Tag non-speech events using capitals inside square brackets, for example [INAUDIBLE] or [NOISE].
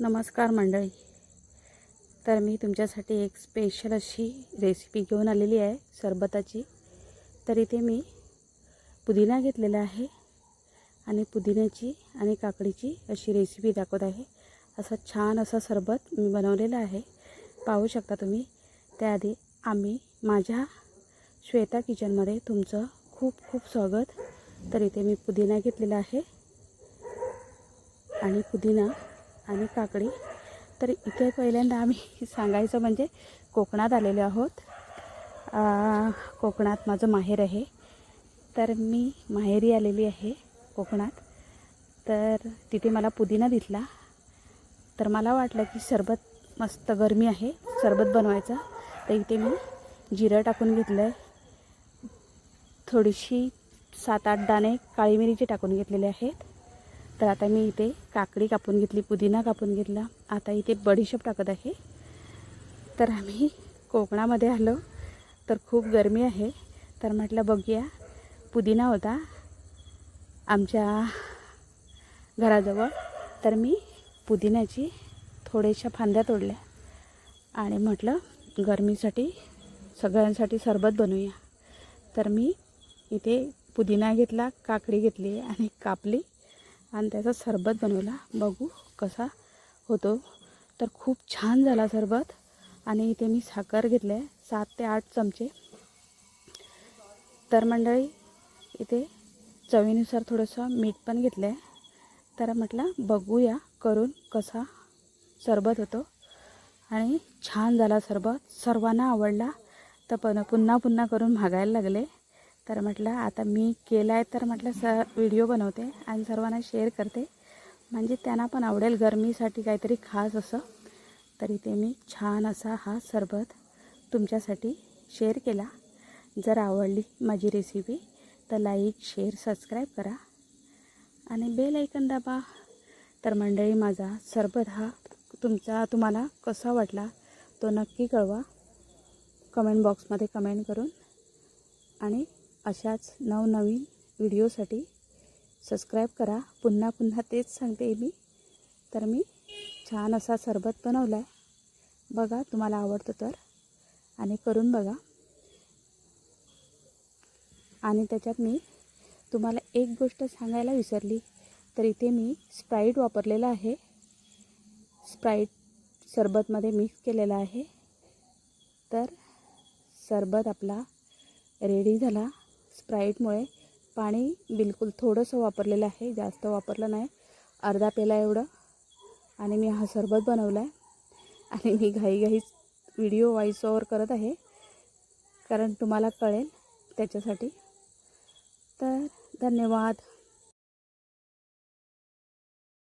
नमस्कार मंडळी. तर मी तुमच्यासाठी एक स्पेशल अशी रेसिपी घेऊन आलेली आहे सरबताची. तर इथे मी पुदिना घेतलेला आहे आणि पुदिन्याची आणि काकडीची अशी रेसिपी दाखवत आहे. असं छान असं सरबत मी बनवलेलं आहे. पाहू शकता तुम्ही. त्याआधी आम्ही माझ्या श्वेता किचनमध्ये तुमचं खूप खूप स्वागत. तर इथे मी पुदिना घेतलेला आहे. आणि पुदिना आणि काकडी. तर इथे पहिल्यांदा आम्ही [LAUGHS] सांगायचं म्हणजे कोकणात आलेलो आहोत. कोकणात माझं माहेर आहे. तर मी माहेरी आलेली आहे कोकणात. तर तिथे मला पुदिना दिसला. तर मला वाटलं की सरबत मस्त गरमी आहे सरबत बनवायचं. तर इथे मी जिरं टाकून घेतलं आहे थोडीशी सात आठ दाणे काळी मिरीचे टाकून घेतलेले आहेत. तर आता मी इथे काकडी कापून घेतली पुदिना कापून घेतला. आता इथे बडीशेप टाकत आहे. तर आम्ही कोकणामध्ये आलो तर खूप गरमी आहे. तर म्हटलं बघूया पुदिना होता आमच्या घराजवळ. तर मी पुदिन्याची थोड्याशा फांद्या तोडल्या आणि म्हटलं गरमीसाठी सगळ्यांसाठी सरबत बनवूया. तर मी इथे पुदिना घेतला काकडी घेतली आणि कापली. आणि त्याचा सरबत बनवला. बघू कसा होतो. तर खूप छान झाला सरबत. आणि इथे मी साखर घेतले आहे सात ते आठ चमचे. तर मंडळी इथे चवीनुसार थोडंसं मीठ पण घेतलं आहे तर म्हटलं बघूया करून कसा सरबत होतो. आणि छान झाला सरबत. सर्वांना आवडला. तर पण पुन्हा पुन्हा करून मागायला लागले. तर म्हटलं आता मी केला आहे तर म्हटलं स व्हिडिओ बनवते आणि सर्वांना शेअर करते. म्हणजे त्यांना पण आवडेल गरमीसाठी काहीतरी खास असं. तरी ते मी छान असा हा सरबत तुमच्यासाठी शेअर केला. जर आवडली माझी रेसिपी तर लाईक शेअर सबस्क्राईब करा. आणि बेल ऐकन दाबा. तर मंडळी माझा सरबत हा तुमचा तुम्हाला कसा वाटला तो नक्की कळवा. कमेंट बॉक्समध्ये कमेंट करून. आणि अशाच नवनवीन व्हिडिओसाठी सबस्क्राईब करा. पुन्हा पुन्हा तेच सांगते मी. तर मी छान असा सरबत बनवला आहे बघा तुम्हाला आवडतं तर. आणि करून बघा. आणि त्याच्यात मी तुम्हाला एक गोष्ट सांगायला विसरली. तर इथे मी स्प्राईट वापरलेला आहे. स्प्राईट सरबतमध्ये मिक्स केलेला आहे. तर सरबत आपला रेडी झाला. स्प्राईटमुळे पाणी बिलकुल थोडंसं वापरलेलं आहे जास्त वापरलं नाही. अर्धा पेला एवढं. आणि मी हा सरबत बनवला आहे. आणि मी घाईघाई व्हिडिओ व्हॉइस ओवर करत आहे. कारण तुम्हाला कळेल त्याच्यासाठी. तर धन्यवाद.